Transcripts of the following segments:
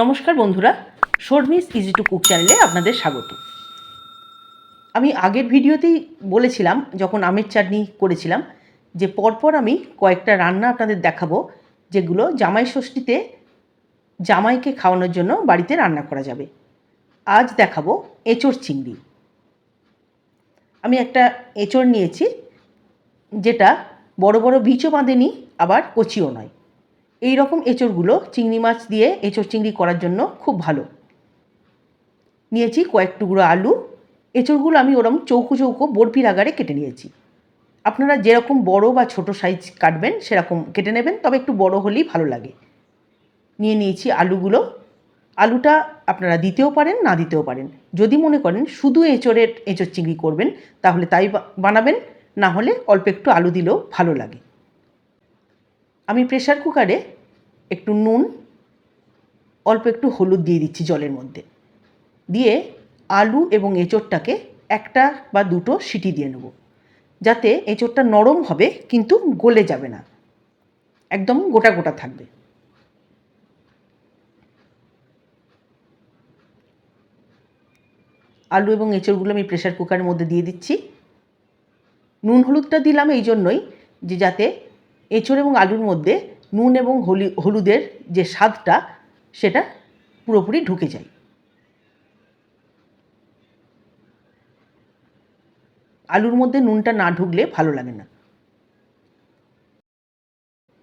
নমস্কার বন্ধুরা, Sharmi's easy to cook চ্যানেলে আপনাদের স্বাগত। আমি আগের ভিডিওতেই বলেছিলাম, যখন আমের চাটনি করেছিলাম, যে পরপর আমি কয়েকটা রান্না আপনাদের দেখাবো, যেগুলো জামাই ষষ্ঠীতে জামাইকে খাওয়ানোর জন্য বাড়িতে রান্না করা যাবে। আজ দেখাবো এঁচোড় চিংড়ি। আমি একটা এঁচোড় নিয়েছি, যেটা বড় বড় বীজও বাঁধেনি, আবার কচিও নয়। এই রকম এঁচোড়গুলো চিংড়ি মাছ দিয়ে এঁচোড় চিংড়ি করার জন্য খুব ভালো। নিয়েছি কয়েক টুকরো আলু। এঁচোড়গুলো আমি ওরকম চৌকো চৌকো বরফির আকারে কেটে নিয়েছি। আপনারা যেরকম বড় বা ছোট সাইজ কাটবেন সেরকম কেটে নেবেন, তবে একটু বড় হলেই ভালো লাগে। নিয়ে নিয়েছি আলুগুলো। আলুটা আপনারা দিতেও পারেন, না দিতেও পারেন। যদি মনে করেন শুধু এঁচোড়ের, এঁচোড় চিংড়ি করবেন, তাহলে তাই বানাবেন, না হলে অল্প একটু আলু দিলেও ভালো লাগে। আমি প্রেশার কুকারে একটু নুন, অল্প একটু হলুদ দিয়ে দিচ্ছি জলের মধ্যে। দিয়ে আলু এবং এঁচোড়টাকে একটা বা দুটো সিটি দিয়ে নেব। যাতে এঁচোড়টা নরম হবে, কিন্তু গলে যাবে না। একদম গোটা গোটা থাকবে। আলু এবং এঁচোড়গুলো আমি প্রেশার কুকারের মধ্যে দিয়ে দিচ্ছি। নুন হলুদটা দিলাম এই জন্যই যে যাতে এঁচোড় এবং আলুর মধ্যে নুন এবং হলি, হলুদের যে স্বাদটা, সেটা পুরোপুরি ঢুকে যায়। আলুর মধ্যে নুনটা না ঢুকলে ভালো লাগে না।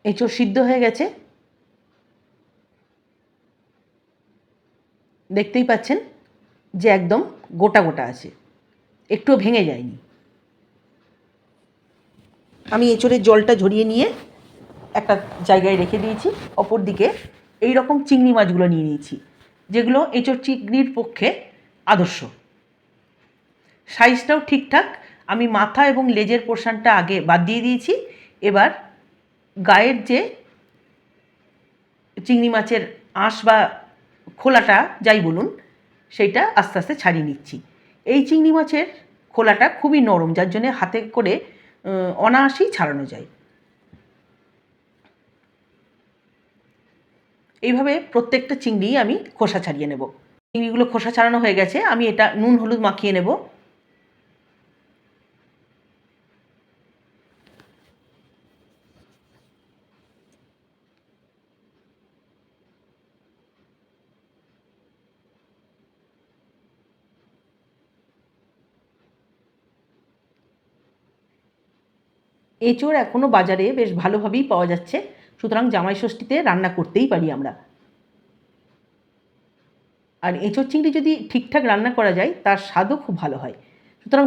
এঁচোড় সিদ্ধ হয়ে গেছে। দেখতেই পাচ্ছেন যে একদম গোটা গোটা আছে। একটুও ভেঙে যায়নি। আমি এঁচড়ের জলটা ঝরিয়ে নিয়ে একটা জায়গায় রেখে দিয়েছি। অপর দিকে এই রকম চিংড়ি মাছগুলো নিয়ে নিয়েছি, যেগুলো এঁচড় চিংড়ির পক্ষে আদর্শ। সাইজটাও ঠিকঠাক, আমি মাথা এবং লেজের পোর্শনটা আগে বাদ দিয়ে দিয়েছি। এবার গায়ের যে চিংড়ি মাছের আঁশ বা খোলাটা যাই বলুন, সেইটা আস্তে আস্তে ছাড়িয়ে নিচ্ছি। এই চিংড়ি মাছের খোলাটা খুবই নরম, যার জন্য হাতে করে অনায়াসেই ছাড়ানো যায়। এইভাবে প্রত্যেকটা চিংড়ি আমি খোসা ছাড়িয়ে নেব। চিংড়িগুলো খোসা ছাড়ানো হয়ে গেছে, আমি এটা নুন, হলুদ মাখিয়ে নেব। এঁচোড় এখনও বাজারে বেশ ভালোভাবেই পাওয়া যাচ্ছে। সুতরাং জামাই ষষ্ঠীতে রান্না করতেই পারি আমরা। আর এঁচোড় চিংড়ি যদি ঠিকঠাক রান্না করা যায়, তার স্বাদও খুব ভালো হয়। সুতরাং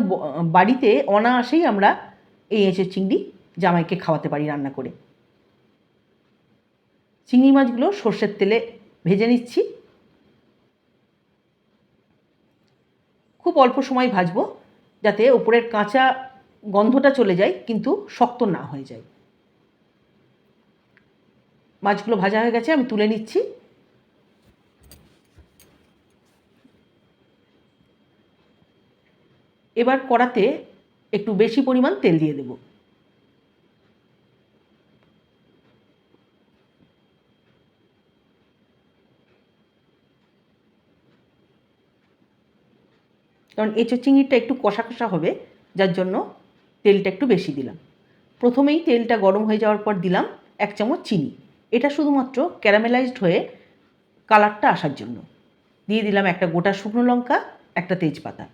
বাড়িতে অনায়াসেই আমরা এই এঁচোড় চিংড়ি জামাইকে খাওয়াতে পারি রান্না করে। চিংড়ি মাছগুলো সর্ষের তেলে ভেজে নিচ্ছি। খুব অল্প সময় ভাজবো, যাতে ওপরের কাঁচা গন্ধটা চলে যায়, কিন্তু শক্ত না হয়ে যায়। মাছগুলো ভাজা হয়ে গেছে, আমি তুলে নিচ্ছি। এবার কড়াতে একটু বেশি পরিমাণ তেল দিয়ে দেব। কারণ এঁচো চিংড়িটা একটু কষা কষা হবে, যার জন্য তেলটা একটু বেশি দিলাম। প্রথমেই তেলটা গরম হয়ে যাওয়ার পর দিলাম এক চামচ চিনি। এটা শুধুমাত্র ক্যারামেলাইজড হয়ে কালারটা আসার জন্য। দিয়ে দিলাম একটা গোটা শুকনো লঙ্কা, একটা তেজপাতা।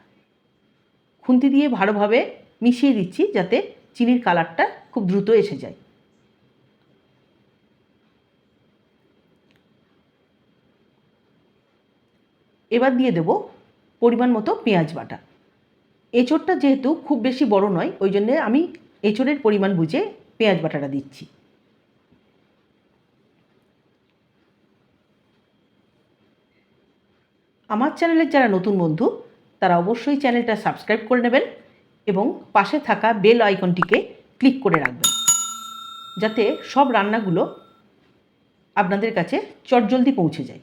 খুন্তি দিয়ে ভালোভাবে মিশিয়ে দিচ্ছি যাতে চিনির কালারটা খুব দ্রুত এসে যায়। এবার দিয়ে দেব পরিমাণ মতো পেঁয়াজ বাটা। এঁচোড়টা যেহেতু খুব বেশি বড় নয়, ওই জন্যে আমি এঁচোড়ের পরিমাণ বুঝে পেঁয়াজ বাটাটা দিচ্ছি। আমার চ্যানেলের যারা নতুন বন্ধু, তারা অবশ্যই চ্যানেলটা সাবস্ক্রাইব করে নেবেন এবং পাশে থাকা বেল আইকনটিকে ক্লিক করে রাখবেন, যাতে সব রান্নাগুলো আপনাদের কাছে চটজলদি পৌঁছে যায়।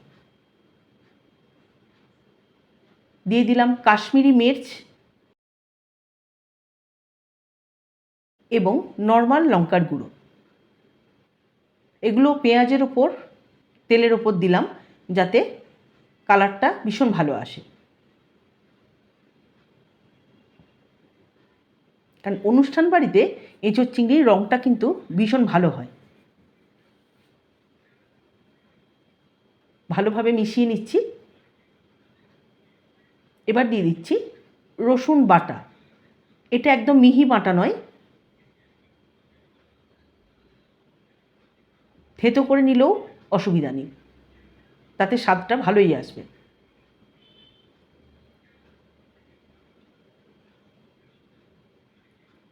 দিয়ে দিলাম কাশ্মীরি মির্চ এবং নর্মাল লঙ্কার গুঁড়ো। এগুলো পেঁয়াজের ওপর তেলের ওপর দিলাম যাতে কালারটা ভীষণ ভালো আসে। কারণ অনুষ্ঠান বাড়িতে এঁচোর চিংড়ির রঙটা কিন্তু ভীষণ ভালো হয়। ভালোভাবে মিশিয়ে নিচ্ছি। এবার দিয়ে দিচ্ছি রসুন বাটা। এটা একদম মিহি বাটা নয় থেতো করে নিলেও অসুবিধা নেই। তাতে স্বাদটা ভালোই আসবে।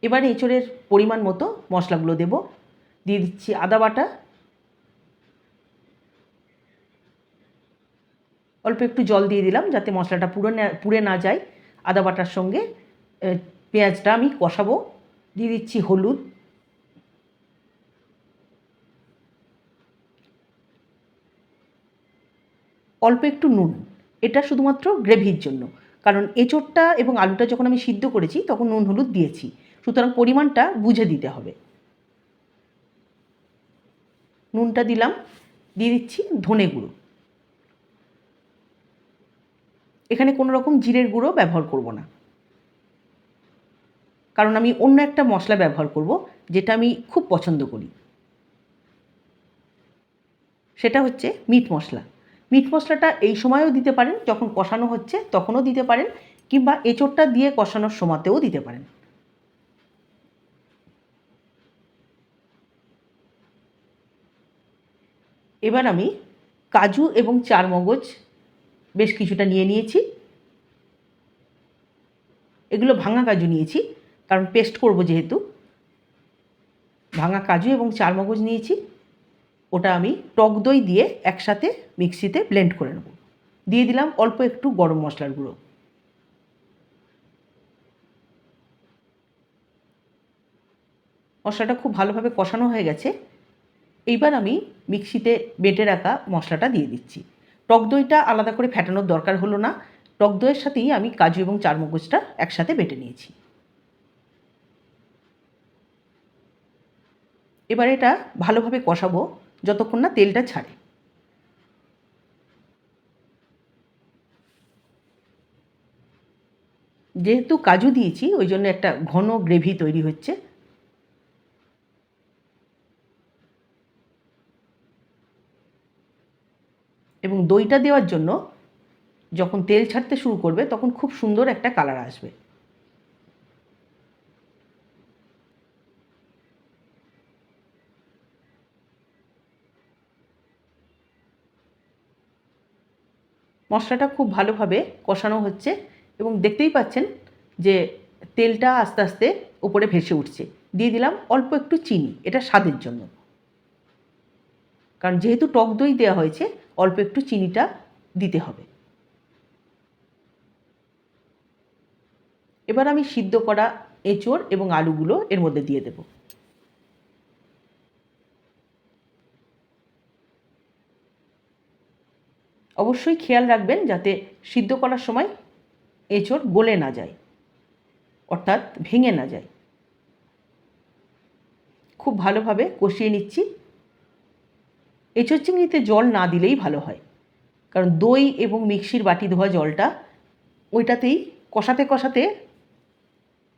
এবার এঁচড়ের পরিমাণ মতো মশলাগুলো দেব। দিয়ে দিচ্ছি আদা বাটা। অল্প একটু জল দিয়ে দিলাম যাতে মশলাটা পুরো পুড়ে না যায়। আদা বাটার সঙ্গে পেঁয়াজটা আমি কষাবো। দিয়ে দিচ্ছি হলুদ। অল্প একটু নুন। এটা শুধুমাত্র গ্রেভির জন্য। কারণ এঁচোড়টা এবং আলুটা যখন আমি সিদ্ধ করেছি, তখন নুন, হলুদ দিয়েছি। সুতরাং পরিমাণটা বুঝে দিতে হবে। নুনটা দিলাম, দিয়ে দিচ্ছি ধনে গুঁড়ো। এখানে কোনো রকম জিরের গুঁড়ো ব্যবহার করব না। কারণ আমি অন্য একটা মশলা ব্যবহার করব, যেটা আমি খুব পছন্দ করি। সেটা হচ্ছে মিট মশলা। মিট মশলাটা এই সময়ও দিতে পারেন, যখন কষানো হচ্ছে তখনও দিতে পারেন, কিংবা এঁচোড়টা দিয়ে কষানোর সময়তেও দিতে পারেন। এবার আমি কাজু এবং চার মগজ বেশ কিছুটা নিয়ে নিয়েছি। এগুলো ভাঙা কাজু নিয়েছি, কারণ পেস্ট করব যেহেতু। ভাঙা কাজু এবং চার মগজ নিয়েছি। ওটা আমি টক দই দিয়ে একসাথে মিক্সিতে ব্লেন্ড করে নেব। দিয়ে দিলাম অল্প একটু গরম মশলার গুঁড়ো। মশলাটা খুব ভালোভাবে কষানো হয়ে গেছে। এইবার আমি মিক্সিতে বেটে রাখা মশলাটা দিয়ে দিচ্ছি। টক দইটা আলাদা করে ফেটানোর দরকার হলো না। টক দইয়ের সাথেই আমি কাজু এবং চারমগজটা একসাথে বেটে নিয়েছি। এবার এটা ভালোভাবে কষাবো। যতক্ষণ না তেলটা ছাড়ে। যেহেতু কাজু দিয়েছি, ওই জন্য একটা ঘন গ্রেভি তৈরি হচ্ছে। এবং দইটা দেওয়ার জন্য যখন তেল ছাড়তে শুরু করবে, তখন খুব সুন্দর একটা কালার আসবে। মশলাটা খুব ভালোভাবে কষানো হচ্ছে এবং দেখতেই পাচ্ছেন যে তেলটা আস্তে আস্তে উপরে ভেসে উঠছে। দিয়ে দিলাম অল্প একটু চিনি, এটা স্বাদের জন্য। কারণ যেহেতু টক দই দেওয়া হয়েছে, অল্প একটু চিনিটা দিতে হবে। এবার আমি সিদ্ধ করা এঁচড় এবং আলুগুলো এর মধ্যে দিয়ে দেব। অবশ্যই খেয়াল রাখবেন যাতে সিদ্ধ করার সময় এঁচড় গলে না যায়, অর্থাৎ ভেঙে না যায়। খুব ভালোভাবে কষিয়ে নিচ্ছি। এঁচোর চিংড়িতে জল না দিলেই ভালো হয়, কারণ দই এবং মিক্সির বাটি ধোয়া জলটা ওইটাতেই কষাতে কষাতে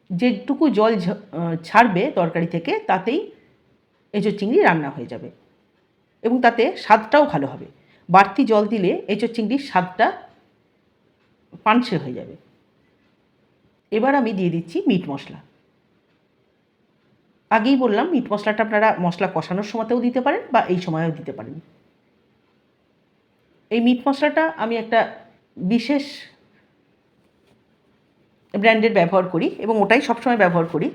যেটুকু জল ছাড়বে তরকারি থেকে তাতেই এঁচোর চিংড়ি রান্না হয়ে যাবে এবং তাতে স্বাদটাও ভালো হবে। বাড়তি জল দিলে এঁচোর চিংড়ির স্বাদটা পানসে হয়ে যাবে। এবার আমি দিয়ে দিচ্ছি মিট মশলা। আগেই বললাম, মিট মশলাটা আপনারা মশলা কষানোর সময়তেও দিতে পারেন বা এই সময়েও দিতে পারেন। এই মিট মশলাটা আমি একটা বিশেষ ব্র্যান্ডের ব্যবহার করি এবং ওটাই সবসময় ব্যবহার করি।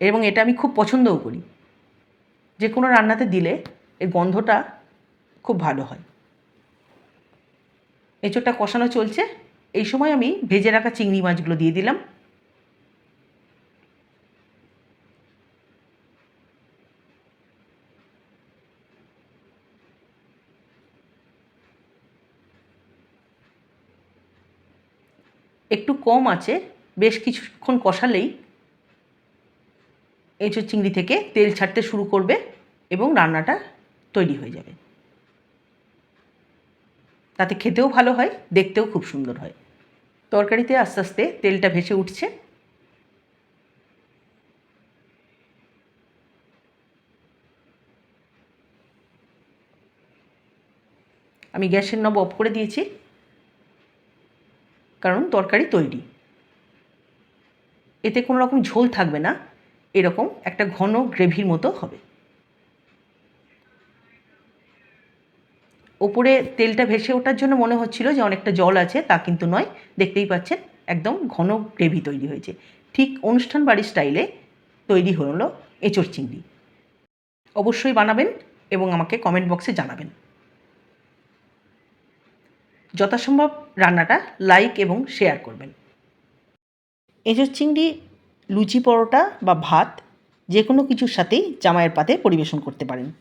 এবং এটা আমি খুব পছন্দও করি। যে কোনো রান্নাতে দিলে এর গন্ধটা খুব ভালো হয়। এঁচোড়টা কষানো চলছে। এই সময় আমি ভেজে রাখা চিংড়ি মাছগুলো দিয়ে দিলাম। একটু কম আছে, বেশ কিছুক্ষণ কষালেই এঁচোর চিংড়ি থেকে তেল ছাড়তে শুরু করবে এবং রান্নাটা তৈরি হয়ে যাবে। তাতে খেতেও ভালো হয়, দেখতেও খুব সুন্দর হয়। তরকারিতে আস্তে আস্তে তেলটা ভেসে উঠছে। আমি গ্যাসের নব অফ করে দিয়েছি। কারণ তরকারি তৈরি। এতে কোনো রকম ঝোল থাকবে না। এরকম একটা ঘন গ্রেভির মতো হবে। ওপরে তেলটা ভেসে ওঠার জন্য মনে হচ্ছিল যে অনেকটা জল আছে, তা কিন্তু নয়। দেখতেই পাচ্ছেন, একদম ঘন গ্রেভি তৈরি হয়েছে। ঠিক অনুষ্ঠান বাড়ির স্টাইলে তৈরি হলো এঁচড় চিংড়ি। অবশ্যই বানাবেন এবং আমাকে কমেন্ট বক্সে জানাবেন। যথাসম্ভব রান্নাটা লাইক এবং শেয়ার করবেন। এঁচড় চিংড়ি, লুচি পরোটা বা ভাত যে কোনো কিছুর সাথেই জামাইয়ের পাতে পরিবেশন করতে পারেন।